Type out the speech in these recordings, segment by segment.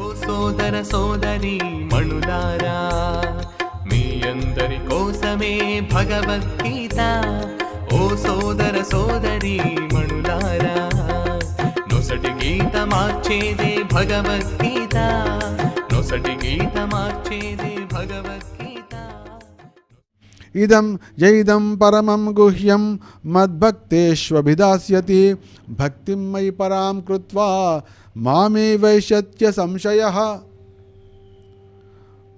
ఓ సోదర సోదరి మణులారా మీ అందరి కోసమే భగవద్గీత. ఓ సోదర సోదరి మణులారా నొసటి గీత మార్చేదే భగవద్గీత. నొసటి గీత మార్చేదే భగవద్గీత. ఇదం జైదం పరమం గుహ్యం మద్భక్తేష్వభిదాస్యతి భక్తిం మయి పరాం కృత్వా మామే వైశత్య సంశయ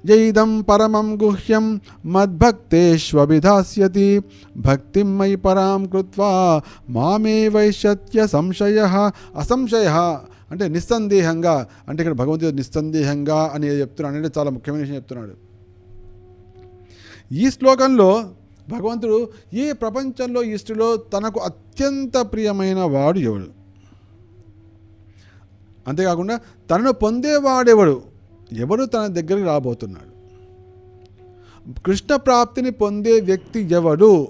జైదం పరమం గుహ్యం మద్భక్తేష్వభిధాస్యతి భక్తిం మయి పరాం కృత్వా మామే వైశత్య సంశయ అసంశయ అంటే నిస్సందేహంగా అంటే ఇక్కడ భగవంతుడు నిస్సందేహంగా అని చెప్తున్నాడు. అంటే చాలా ముఖ్యమైన విషయం చెప్తున్నాడు. ఈ శ్లోకంలో భగవంతుడు ఈ ప్రపంచంలో ఇష్టలో తనకు అత్యంత ప్రియమైన వాడు ఎవడు? అంతేకాకుండా తనను పొందేవాడెవడు? ఎవడు తన దగ్గరికి రాబోతున్నాడు? కృష్ణ ప్రాప్తిని పొందే వ్యక్తి ఎవడు?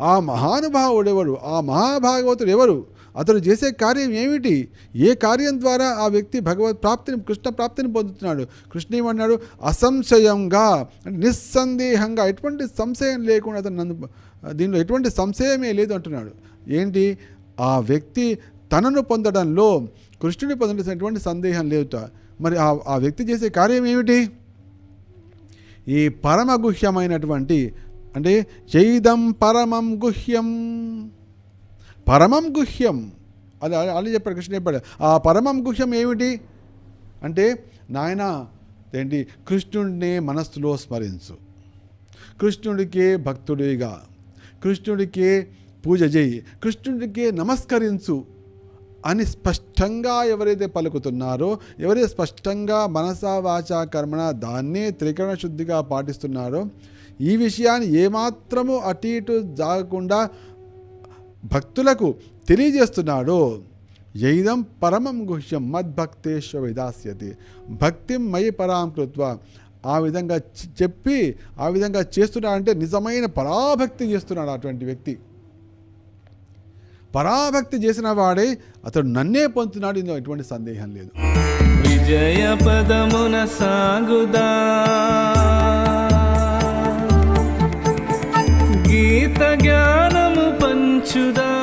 ఆ మహానుభావుడెవడు ఆ మహాభాగవతుడు ఎవరు? అతడు చేసే కార్యం ఏమిటి? ఏ కార్యం ద్వారా ఆ వ్యక్తి భగవత్ ప్రాప్తిని కృష్ణ ప్రాప్తిని పొందుతున్నాడు? కృష్ణ ఏమన్నాడు? అసంశయంగా అంటే నిస్సందేహంగా ఎటువంటి సంశయం లేకుండా అతను నన్ను దీనిలో ఎటువంటి సంశయమే లేదు అంటున్నాడు. ఏంటి? ఆ వ్యక్తి తనను పొందడంలో కృష్ణుని పొందడం ఎటువంటి సందేహం లేదుట. మరి ఆ ఆ వ్యక్తి చేసే కార్యం ఏమిటి? ఈ పరమ గుహ్యమైనటువంటి అంటే చైదం పరమం గుహ్యం. పరమం గుహ్యం. అది అలా చెప్పాడు కృష్ణ చెప్పాడు. ఆ పరమం గుహ్యం ఏమిటి? అంటే నాయన ఏంటి? కృష్ణుడిని మనస్సులో స్మరించు. కృష్ణుడికే భక్తుడిగా. కృష్ణుడికే పూజ చేయి. కృష్ణుడికే నమస్కరించు అని స్పష్టంగా ఎవరైతే పలుకుతున్నారో ఎవరైతే స్పష్టంగా మనసా వాచ కర్మణ దాన్నే త్రికరణ శుద్ధిగా పాటిస్తున్నారో ఈ విషయాన్ని ఏమాత్రము అటు ఇటు జాగకుండా భక్తులకు తెలియజేస్తున్నాడు. ఎయిదం పరమం గుహ్యం మద్భక్తేశ్వ విదాస్యతి. భక్తిం మయి పరాం కృత్వ. ఆ విధంగా చెప్పి ఆ విధంగా చేస్తున్నాడు అంటే నిజమైన పరాభక్తి చేస్తున్నాడు అటువంటి వ్యక్తి. పరాభక్తి చేసిన వాడే అతడు నన్నే పొందుతున్నాడు ఇందులో ఎటువంటి సందేహం లేదు. విజయ పదమున సాగుదా? To the